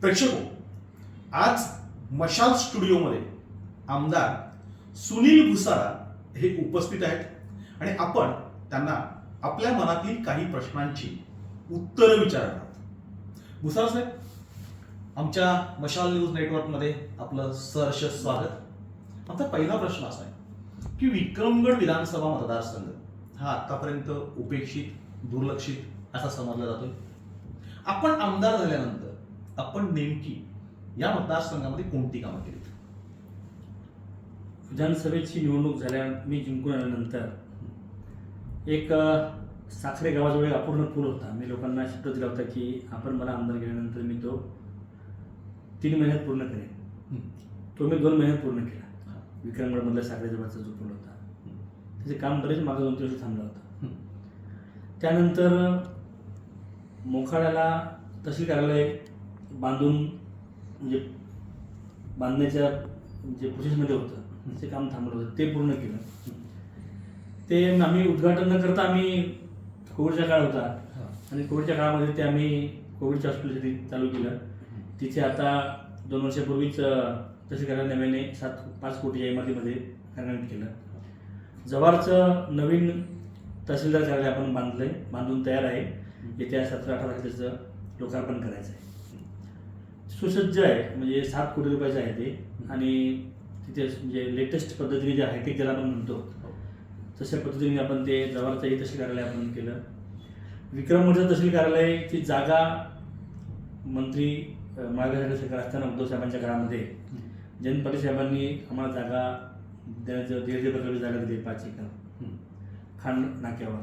प्रेक्षको हो, आज मशाल स्टुडिओमध्ये आमदार सुनील भुसारा हे उपस्थित आहेत आणि आपण त्यांना आपल्या मनातील काही प्रश्नांची उत्तरं विचारणार आहोत. भुसारा साहेब आमच्या मशाल न्यूज नेटवर्कमध्ये आपलं सहर्ष स्वागत. आमचा पहिला प्रश्न असा आहे की विक्रमगड विधानसभा मतदारसंघ हा आतापर्यंत उपेक्षित दुर्लक्षित असा समजला जातोय. आपण आमदार झाल्यानंतर आपण नेमकी या मतदारसंघामध्ये कोणती कामं केली? विधानसभेची निवडणूक झाल्या मी जिंकून आल्यानंतर एक साखरे गावाजवळ एक अपूर्ण पूल होता. मी लोकांना शब्द दिला होता की आपण मला आमदार केल्यानंतर मी तो तीन महिन्यात पूर्ण करेन. तो मी दोन महिन्यात पूर्ण केला. विक्रमगडमधल्या साखरे जवळचा जो पूल होता. त्याचे काम बरेच मागं दोन तीन वर्ष थांबला होता. त्यानंतर मोखाड्याला तहसील कार्यालय बांधून म्हणजे बांधण्याच्या जे प्रोसेसमध्ये होतं त्याचे काम थांबलं होतं ते पूर्ण केलं. ते आम्ही उद्घाटन न करता आम्ही कोविडचा काळ होता. आणि कोविडच्या काळामध्ये ते आम्ही कोविडच्या हॉस्पिटलसाठी चालू केलं. तिथे आता दोन वर्षापूर्वीच अं, तहसील कार्यालय नव्याने सात पाच कोटीच्या इमारतीमध्ये कार्यान्वित केलं. जव्हारचं नवीन तहसीलदार कार्यालय आपण बांधलंय बांधून तयार आहे. येत्या सतरा अठरा तारखेला त्याचं लोकार्पण करायचं आहे सुसज्ज आहे म्हणजे सात कोटी रुपयाचं आहे ते. आणि तिथे म्हणजे लेटेस्ट पद्धतीने जे हायटेक ज्याला आपण म्हणतो. तशा पद्धतीने आपण ते जवळचंही तहसील कार्यालय आपण केलं. विक्रमगडचं तहसील कार्यालयाची जागा मंत्री मार्गदर्शक सरकार असताना उद्धव साहेबांच्या काळामध्ये जयंत पाटील साहेबांनी आम्हाला जागा देण्याचं दीड प्रकारची जागा दिली पाच एकर. खांड नाक्यावर.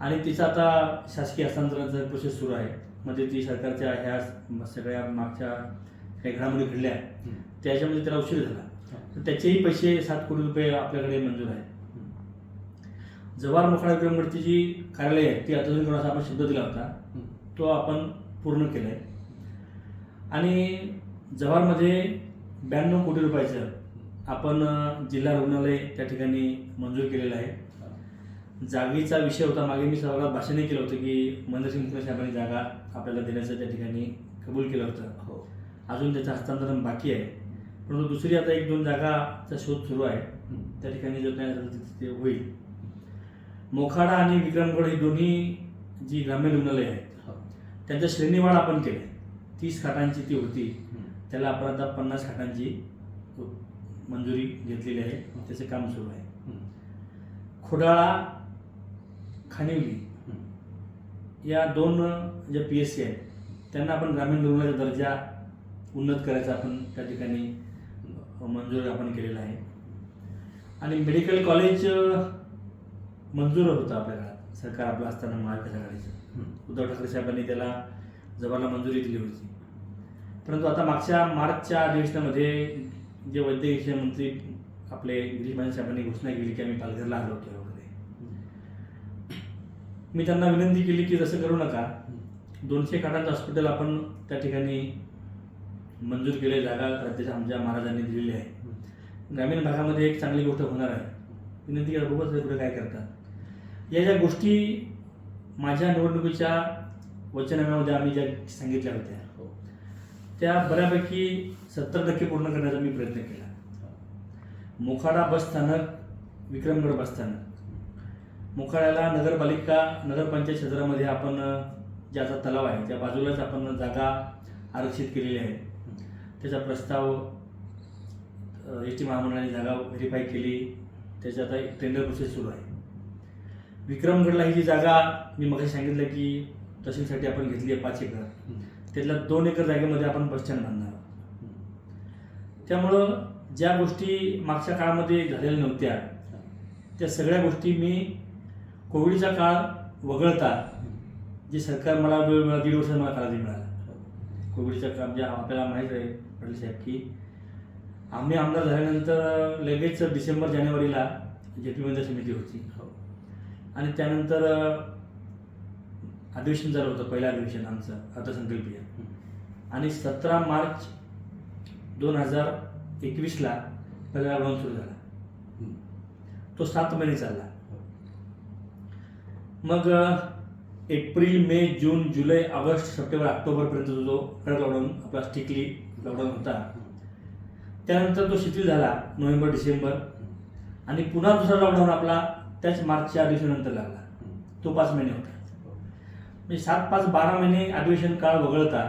आणि तिचं आता शासकीय हस्तांतरणाचा प्रोसेस सुरू आहे. म्हणजे ती सरकारच्या ह्या सगळ्या मागच्या काही घडामोडी घडल्या त्याच्यामध्ये त्याला उशीर झाला. तर त्याचेही पैसे सात कोटी रुपये आपल्याकडे मंजूर आहे जवाहर मोखाडा विक्रमगडची जी कार्यालय आहे ती आधुनिक करण्याचा आपण शब्द दिला होता तो आपण पूर्ण केला आहे आणि जव्हारमध्ये ब्याण्णव कोटी रुपयाचं आपण जिल्हा रुग्णालय त्या ठिकाणी मंजूर केलेलं आहे. जागेचा विषय होता. मागे मी सभागृहात भाषणही केलं होतं की मनोहरसिंग मुखर्जी साहेबांनी जागा आपल्याला देण्याचं त्या ठिकाणी कबूल केलं होतं. हो. अजून त्याचं हस्तांतरण बाकी आहे. परंतु दुसरी आता एक दोन जागाचा शोध सुरू आहे. त्या ठिकाणी जर नाही झालं ते होईल. मोखाडा आणि विक्रमगड ही दोन्ही जी ग्रामीण रुग्णालय आहेत त्यांचं श्रेणीवाढ आपण केलं तीस खाटांची ती होती. त्याला आपण आता पन्नास खाटांची मंजुरी घेतलेली आहे. त्याचं काम सुरू आहे. खोडाळा खानिवली या दोन ज्या पी एस सी आहेत त्यांना आपण ग्रामीण रुग्णालयाचा दर्जा उन्नत करायचा आपण त्या ठिकाणी मंजूर आपण केलेला आहे. आणि मेडिकल कॉलेज मंजूर होतं आपल्या काळात. सरकार आपलं असताना महाविकास आघाडीचं. उद्धव ठाकरे साहेबांनी त्याला जवाला मंजुरी दिली होती. परंतु आता मागच्या मार्चच्या अधिवेशनामध्ये जे वैद्यकीय मंत्री आपले गिरीश साहेबांनी घोषणा केली की आम्ही पालघरला आलो होतो. मी त्यांना विनंती केली की तसं करू नका. दोनशे खाटांचं हॉस्पिटल आपण त्या ठिकाणी मंजूर केले जागा राज्याच्या आमच्या महाराजांनी दिलेली आहे. ग्रामीण भागामध्ये एक चांगली गोष्ट होणार आहे. विनंती करा बघूच पुढे काय करतात. या ज्या गोष्टी माझ्या निवडणुकीच्या वचनाम्यामध्ये आम्ही ज्या सांगितल्या होत्या त्या बऱ्यापैकी सत्तर टक्के पूर्ण करण्याचा मी प्रयत्न केला. मोखाडा बस स्थानक विक्रमगड बस स्थानक. मोखाड्याला नगरपालिका नगरपंचायत क्षेत्रामध्ये आपण ज्याचा तलाव आहे त्या बाजूलाच आपण जागा आरक्षित केलेली आहे. त्याचा प्रस्ताव एस टी महामंडळाने जागा व्हेरीफाय केली. त्याची आता एक टेंडर प्रोसेस सुरू आहे. विक्रमगडला ही जी जागा मी मग सांगितलं की तहसीलसाठी आपण घेतली आहे पाच एकर. त्यातल्या दोन एकर जागेमध्ये आपण बस स्टँड बांधणार त्यामुळं ज्या गोष्टी मागच्या काळामध्ये झालेल्या नव्हत्या त्या सगळ्या गोष्टी मी कोविडचा काळ वगळता जे सरकार मला वेळ मिळाला दीड वर्षात मला कालावधी मिळाला. कोविडच्या काळ म्हणजे आपल्याला माहीत आहे पाटील साहेब की आम्ही आमदार झाल्यानंतर लगेच डिसेंबर जानेवारीला जे पी मंदिर समिती होती. आणि त्यानंतर अधिवेशन झालं होतं पहिलं अधिवेशन आमचं अर्थसंकल्पीय आणि सतरा मार्च दोन हजार एकवीसला पहिला राऊंड सुरू झाला. तो सात महिने चालला. मग April May June July August September ऑक्टोबरपर्यंत जो कडक लॉकडाऊन आपला स्ट्रिक्टली लॉकडाऊन होता त्यानंतर तो शिथिल झाला नोव्हेंबर डिसेंबर. आणि पुन्हा दुसरा लॉकडाऊन आपला त्याच मार्चच्या अधिवेशनानंतर लागला. तो पाच महिने होता. म्हणजे सात पाच बारा महिने अधिवेशन काळ वगळता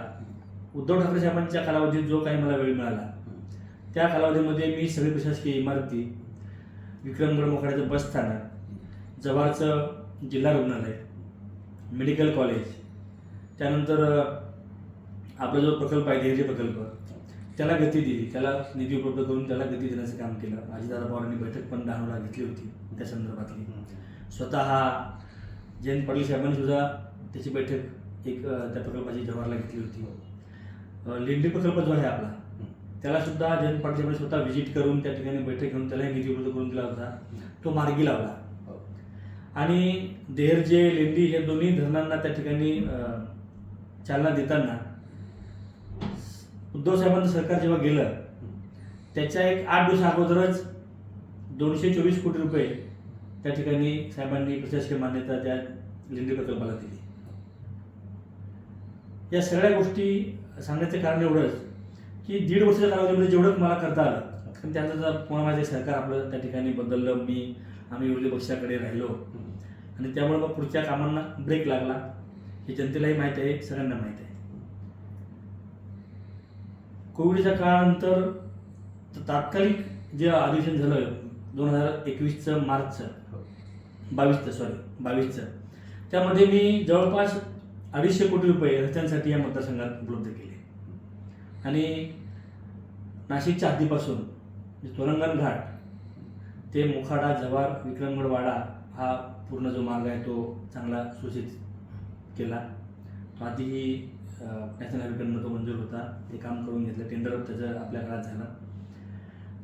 उद्धव ठाकरे साहेबांच्या कालावधीत जो काही मला वेळ मिळाला त्या कालावधीमध्ये मी सगळी प्रशासकीय इमारती विक्रमगड मोखाड्याचं बस स्थानक जव्हारचं जिल्हा रुग्णालय मेडिकल कॉलेज त्यानंतर आपला जो प्रकल्प आहे धैर्य प्रकल्प त्याला गती दिली. त्याला निधी उपलब्ध करून त्याला गती देण्याचं काम केलं. अजितदादा पवारांनी बैठक पण डहाणूला घेतली होती त्या संदर्भातली. स्वतः जयंत पाटील साहेबांनी सुद्धा त्याची बैठक एक त्या प्रकल्पाची जवाहरला घेतली होती. लेंडी प्रकल्प जो आहे आपला त्याला सुद्धा जयंत पाटील साहेबांनी स्वतः व्हिजिट करून त्या ठिकाणी बैठक घेऊन त्यालाही निधी उपलब्ध करून दिला होता. तो मार्गी लावला. आणि देहर जे हे दोन्ही धरणांना त्या ठिकाणी चालना देताना उद्धव साहेबांचं सरकार जेव्हा गेलं त्याच्या एक आठ दिवस अगोदरच दोनशे चोवीस कोटी रुपये त्या ठिकाणी साहेबांनी प्रशासकीय मान्यता त्या लेंडी प्रकल्पाला दिली. या सगळ्या गोष्टी सांगण्याचं कारण एवढंच की दीड वर्षाच्या कालावधीमध्ये जेवढं मला करता आलं कारण त्याचं जर पुन्हा माझे सरकार आपलं त्या ठिकाणी बदललं मी आम्ही विरोधी पक्षाकडे राहिलो. आणि त्यामुळे मग पुढच्या कामांना ब्रेक लागला. हे जनतेलाही माहीत आहे सगळ्यांना माहीत आहे. कोविडच्या काळानंतर तात्कालिक जे अधिवेशन झालं दोन हजार एकवीसचं मार्चचं बावीसचं सॉरी बावीसचं त्यामध्ये मी जवळपास अडीचशे कोटी रुपये रस्त्यांसाठी या मतदारसंघात उपलब्ध केले. आणि नाशिकच्या हद्दीपासून जे तोरंगण घाट ते मुखाडा जव्हार विक्रमगडवाडा हा पूर्ण जो मार्ग आहे तो चांगला सूचित केला. तो आधीही नॅशनल हायवेकडनं तो मंजूर होता. ते काम करून घेतलं. टेंडर त्याचं आपल्या काळात झालं.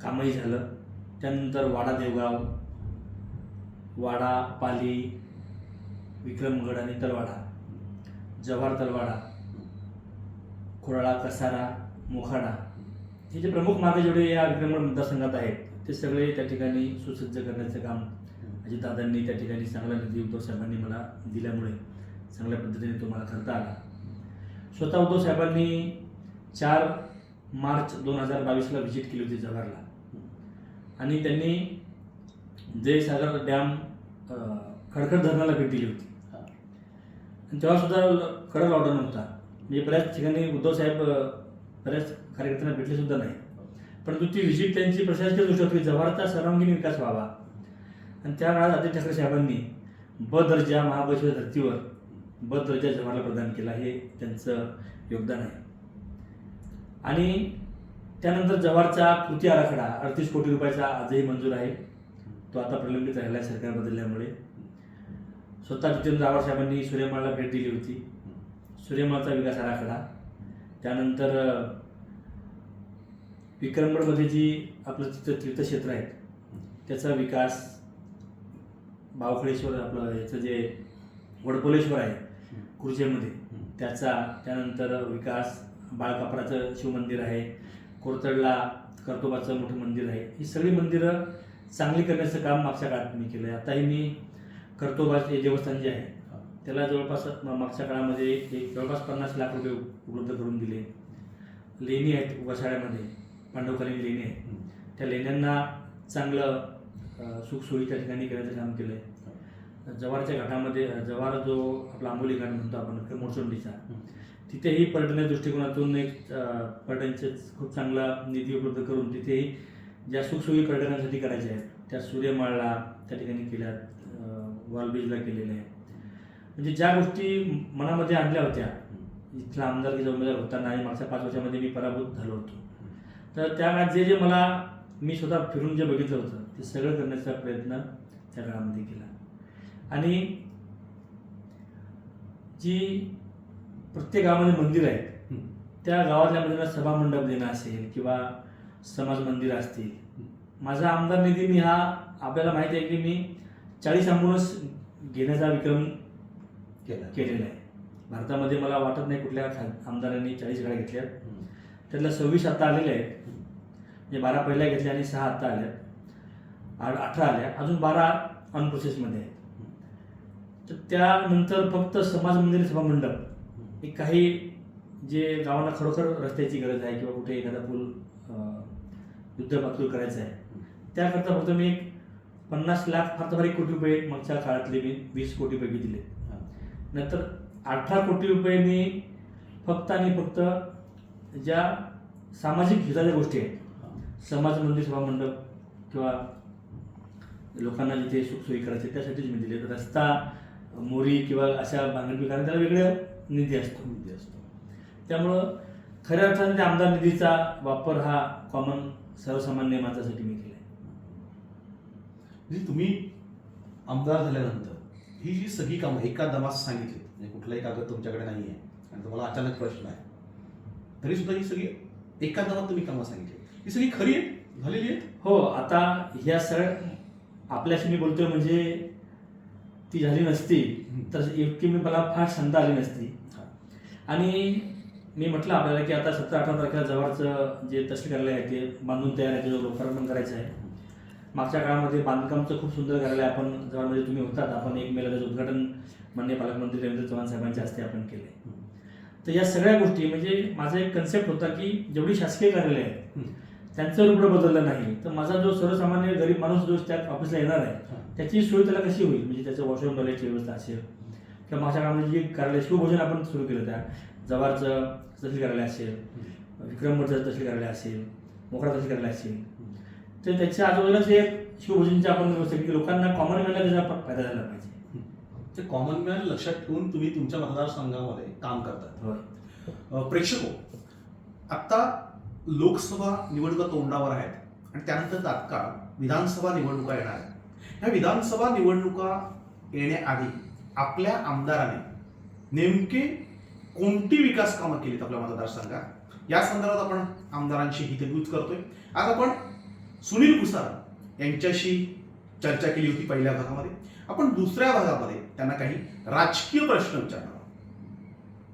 कामही झालं. त्यानंतर वाडा देवगाव वाडा पाली विक्रमगड आणि तलवाडा जव्हार तलवाडा खोराळा कसारा मोखाडा हे जे प्रमुख मार्ग जेवढे या विक्रमगड मतदारसंघात आहेत ते सगळे त्या ठिकाणी सुसज्ज करण्याचं काम अजितदादांनी त्या ठिकाणी चांगला निधी उद्धव साहेबांनी मला दिल्यामुळे चांगल्या पद्धतीने तो मला करता आला. स्वतः उद्धव साहेबांनी चार मार्च दोन हजार बावीसला व्हिजिट केली होती जव्हारला. आणि त्यांनी जयसागर डॅम खडखड धरणाला भेट दिली होती. आणि तेव्हा सुद्धा ल- कडक लॉकडाऊन होता. म्हणजे बऱ्याच ठिकाणी उद्धव साहेब बऱ्याच कार्यकर्त्यांना भेटले सुद्धा नाही परंतु ती व्हिजिट त्यांची प्रशासकीय दृष्टी होती. जव्हारचा सर्वांगीण विकास व्हावा. आणि त्या काळात आदित्य ठाकरे साहेबांनी ब दर्जा महाबळेश्वर धर्तीवर ब दर्जा जव्हारला प्रदान केला. हे त्यांचं योगदान आहे. आणि त्यानंतर जव्हारचा कृती आराखडा अडतीस कोटी रुपयाचा आजही मंजूर आहे. तो आता प्रलंबित राहिला आहे सरकार बदलल्यामुळे. स्वतः जितेंद्र आव्हाड साहेबांनी सूर्यमाळला भेट दिली होती. सूर्यमाळचा विकास आराखडा. त्यानंतर विक्रमगडमध्ये जी आपलं तिथं तीर्थक्षेत्र आहेत त्याचा विकास बावखळेश्वर आपलं याचं जे वडपोलेश्वर आहे कुर्जेमध्ये त्याचा त्यानंतर विकास बाळकापराचं शिवमंदिर आहे कोरतडला कर्तोबाचं मोठं मंदिर आहे ही सगळी मंदिरं चांगली करण्याचं काम मागच्या काळात मी केलं आहे आताही मी कर्तोबाचे देवस्थान जे आहे त्याला जवळपास मागच्या काळामध्ये एक जवळपास पन्नास लाख रुपये उपलब्ध करून दिले. लेणी आहेत वसाड्यामध्ये. पांडवकालीन लेणी आहेत त्या लेण्यांना चांगलं सुखसोयी त्या ठिकाणी करण्याचं काम केलं आहे जव्हारच्या घाटामध्ये अ, जव्हार जो आपला आंबोली घाट म्हणतो आपण मोरचोंडीचा तिथेही पर्यटनाच्या दृष्टिकोनातून एक पर्यटनचे खूप चांगला निधी उपलब्ध करून तिथेही ज्या सुखसोयी पर्यटकांसाठी करायच्या आहेत त्या सूर्यमाळला त्या ठिकाणी केल्या वॉलबीजला केलेल्या आहेत. म्हणजे ज्या गोष्टी मनामध्ये आणल्या होत्या इथला आमदारकीचा उमेदवार होताना आणि मागच्या पाच वर्षामध्ये मी पराभूत झालो होतो. तर त्या काळात जे जे मला मी स्वतः फिरून जे बघितलं होतं ते सगळं करण्याचा प्रयत्न त्या काळामध्ये केला. आणि जी प्रत्येक गावामध्ये मंदिर आहेत त्या गावातल्या मंदिरांना सभा मंडप देणं असेल किंवा समाज मंदिर असतील. माझा आमदार निधी मी हा आपल्याला माहिती आहे की मी चाळीस ॲम्ब्युलन्स घेण्याचा विक्रम केलं. केलेला आहे. भारतामध्ये मला वाटत नाही कुठल्या खा- आमदारांनी चाळीस गाड्या घेतल्यात. त्यातल्या सव्वीस आता आलेल्या आहेत. म्हणजे बारा पहिल्या घेतल्या आणि सहा आत्ता आल्या. आठ अठरा आल्या. अजून बारा ऑन प्रोसेसमध्ये आहेत. तर त्यानंतर फक्त समाज मंदिर सभा मंडप. हे काही जे गावांना खरोखर रस्त्याची गरज आहे किंवा कुठे एखादा पूल अं, युद्ध पातळी करायचं आहे. त्याकरता फक्त मी एक पन्नास लाख फार तर एक कोटी रुपये मागच्या काळातले मी वीस कोटी पैकी दिले. नंतर अठरा कोटी रुपये मी फक्त आणि फक्त ज्या सामाजिक हिताच्या गोष्टी आहेत समाज मंदिर सभा मंडप किंवा लोकांना जिथे सुखसोयी करायचे त्यासाठीच मी दिले रस्ता मोरी किंवा अशा बांधणी कारण त्याला वेगळं निधी असतो. निधी असतो. त्यामुळं खऱ्या अर्थाने त्या आमदार निधीचा वापर हा कॉमन सर्वसामान्य माणसासाठी मी केला म्हणजे तुम्ही आमदार झाल्यानंतर ही जी सगळी कामं एका दमात सांगितली म्हणजे कुठलाही कागद तुमच्याकडे नाही आहे आणि तुम्हाला अचानक प्रश्न आहे. तरी सुद्धा ही सगळी एका दमात तुम्ही कामं सांगितली. ही सगळी खरी आहेत? झालेली आहेत? हो आता ह्या सगळ्या आपल्याशी मी बोलतोय म्हणजे ती झाली नसती तर इतकी मी मला फार संध आली नसती. आणि मी म्हटलं आपल्याला की आता सतरा अठरा तारखेला जवळचं जे तहसील कार्यालय आहे ते बांधून तयार आहे ते लोकार्पण करायचं आहे. मागच्या काळामध्ये बांधकामचं खूप सुंदर कार्यालय आपण जवळमध्ये तुम्ही होतात आपण एक मेला त्याचं उद्घाटन माननीय पालकमंत्री रवींद्र चव्हाण साहेबांच्या हस्ते आपण केले तर या सगळ्या गोष्टी म्हणजे माझा एक कन्सेप्ट होता की जेवढी शासकीय कार्यालय आहेत. त्यांचं रुग्ण बदललं नाही. तर माझा जो सर्वसामान्य गरीब माणूस जो त्या ऑफिसला येणार आहे त्याची सोय त्याला कशी होईल? म्हणजे त्याचं वॉशरूम टॉयलेटची व्यवस्था असेल किंवा माझ्या जे कार्यालय शिवभोजन आपण सुरू केलं त्या जवारचं तहसील कार्यालय असेल विक्रमगडचं तहसील कार्यालय असेल मोकळा तहसील कार्यालय असेल तर त्याच्या आजूबाजूलाच एक शिवभोजनची आपण व्यवस्था केली. की लोकांना कॉमन मॅनला त्याचा फायदा झाला पाहिजे. ते कॉमन मॅन लक्षात ठेवून तुम्ही तुमच्या मतदारसंघामध्ये काम करतात. प्रेक्षको आत्ता लोकसभा निवडणुका तोंडावर आहेत आणि त्यानंतर तात्काळ विधानसभा निवडणुका येणार आहेत. ह्या विधानसभा निवडणुका येण्याआधी आपल्या आमदाराने नेमके कोणती विकास कामं केलीत आपल्या मतदारसंघात? या संदर्भात आपण आमदारांशी हितगुज करतोय. आज आपण सुनील कुसार यांच्याशी चर्चा केली होती पहिल्या भागामध्ये. आपण दुसऱ्या भागामध्ये त्यांना काही राजकीय प्रश्न विचारणार.